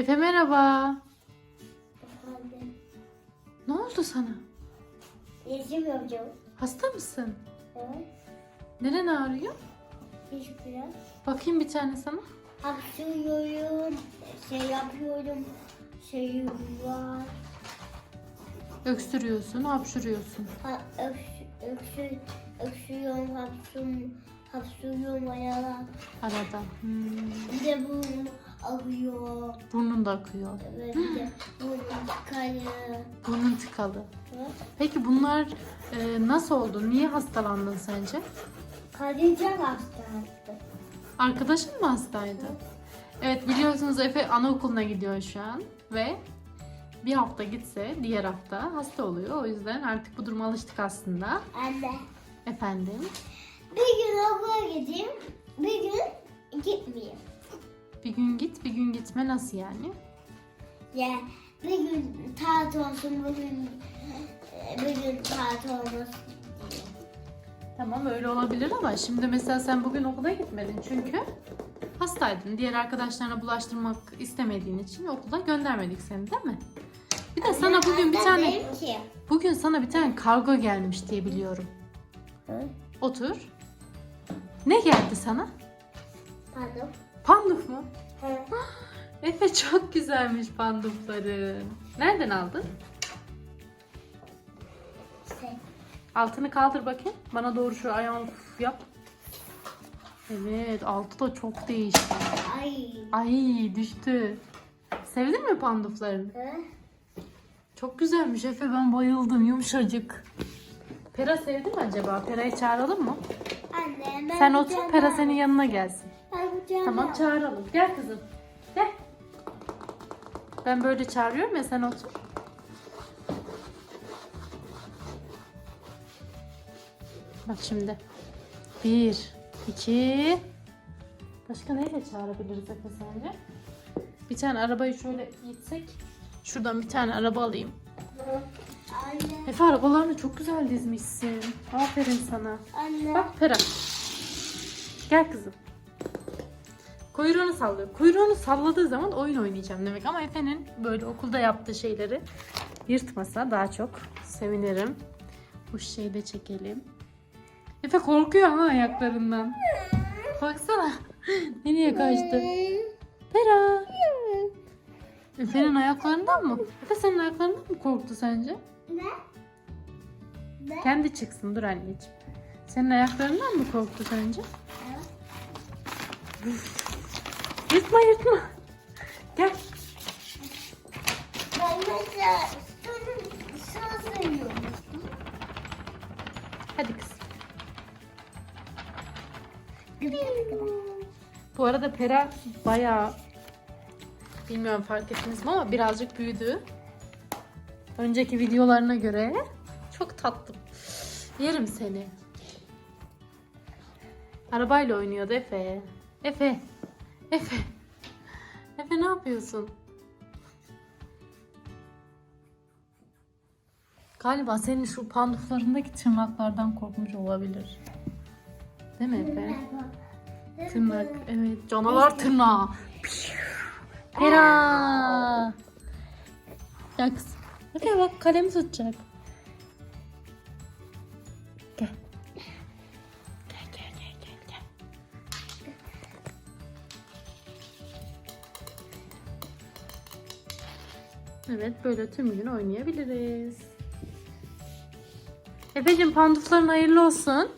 Efe merhaba. Efendim. Ne oldu sana? Resim yapacağım. Hasta mısın? Evet. Neren ağrıyor? Hiç biraz. Bakayım bir tane sana. Hapşırıyorum. Şey yapıyorum. Şey var. Öksürüyorsun, hapşuruyorsun. Ha, öksü, öksü, öksürüyorum. Hapşırıyorum. Hapşırıyorum ayağa. Arada. Hmm. Bir de bu ağrıyor. Burnun da akıyor. Evet burnum tıkalı. Burnun tıkalı. Peki bunlar e, nasıl oldu? Niye hastalandın sence? Karınca hastalığı. Arkadaşın mı hastaydı? Evet biliyorsunuz Efe anaokuluna gidiyor şu an ve bir hafta gitse diğer hafta hasta oluyor. O yüzden artık bu duruma alıştık aslında. Anne. Efendim Bir gün okula gideyim. Bir gün gitmeyeyim. Bir gün git bir gün gitme nasıl yani? Ya bir gün tatil olsun, bir gün bir gün tatil olmasın. Tamam öyle olabilir ama şimdi mesela sen bugün okula gitmedin çünkü hastaydın. Diğer arkadaşlarına bulaştırmak istemediğin için okula göndermedik seni değil mi? Bir de sana bugün bir tane bugün sana bir tane kargo gelmiş diye biliyorum. Hı? Otur. Ne geldi sana? Pardon. Panduf mu? Hı. Efe çok güzelmiş pandufların. Nereden aldın? Şey, Altını kaldır bakayım. Bana doğru şu ayağını yap. Evet altı da çok değişti. Ay. Ay düştü. Sevdin mi panduflarını? Hı? Çok güzelmiş Efe ben bayıldım yumuşacık. Pera sevdi mi acaba? Pera'yı çağıralım mı? Anne ben Sen otur Pera senin yanına gelsin. Ben tane- Tamam çağıralım. Gel kızım. Gel. Ben böyle çağırıyorum ya sen otur. Bak şimdi. Bir, iki. Başka neyle çağırabiliriz Efe sence? Bir tane arabayı şöyle gitsek. Şuradan bir tane araba alayım. Anne. Efe arabalarını çok güzel dizmişsin. Aferin sana. Anne. Bak Pera. Gel kızım. Kuyruğunu sallıyor. Kuyruğunu salladığı zaman oyun oynayacağım demek. Ama Efe'nin böyle okulda yaptığı şeyleri yırtmasa daha çok sevinirim. Bu şeyi de çekelim. Efe korkuyor ha ayaklarından. Baksana. Nereye kaçtı? Pera. Efe'nin ayaklarından mı? Efe senin ayaklarından mı korktu sence? Ne? Ne? Kendi çıksın dur anneciğim. Senin ayaklarından mı korktu sence? Yırtma yırtma. Gel. Ben mesela su seviyorum. Hadi kız. Bu arada Pera bayağı bilmiyorum fark ettiniz mi ama birazcık büyüdü. Önceki videolarına göre çok tatlı. Yerim seni. Arabayla oynuyordu Efe. Efe. Efe. Efe ne yapıyorsun? Galiba senin şu panduflarındaki tırnaklardan korkmuş olabilir. Değil mi Efe? Tırnak. Evet. Canavar tırnağı. Hera. Gel kız. Efe bak kalemi tutacak. Evet böyle tüm gün oynayabiliriz. Efe'cim pandufların hayırlı olsun.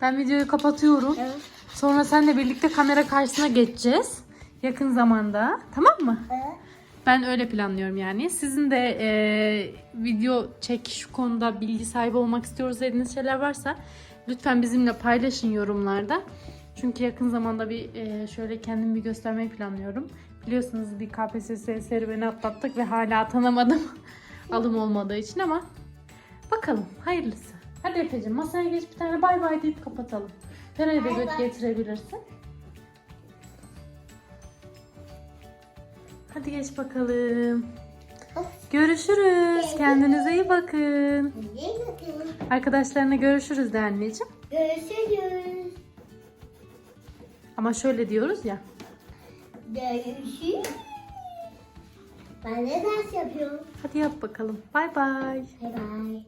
Ben videoyu kapatıyorum. Evet. Sonra seninle birlikte kamera karşısına geçeceğiz. Yakın zamanda. Tamam mı? Evet. Ben öyle planlıyorum yani. Sizin de e, video çek şu konuda bilgi sahibi olmak istiyoruz dediğiniz şeyler varsa lütfen bizimle paylaşın yorumlarda. Çünkü yakın zamanda bir e, şöyle kendimi bir göstermeyi planlıyorum. Biliyorsunuz bir KPSS serüveni atlattık ve hala atanamadım. Alım olmadığı için ama bakalım hayırlısı. Hadi Efe'cim masaya geç bir tane bay bay deyip kapatalım. Feray'ı da bay. getirebilirsin. Hadi geç bakalım. Görüşürüz. Kendinize iyi bakın. Arkadaşlarına görüşürüz de anneciğim. Görüşürüz. Ama şöyle diyoruz ya. Görüşürüz. Ben de ders yapıyorum. Hadi yap bakalım. Bay bay. Bay bay.